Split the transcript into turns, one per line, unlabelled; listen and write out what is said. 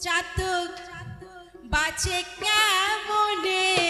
চাতক বাঁচে কেমনে?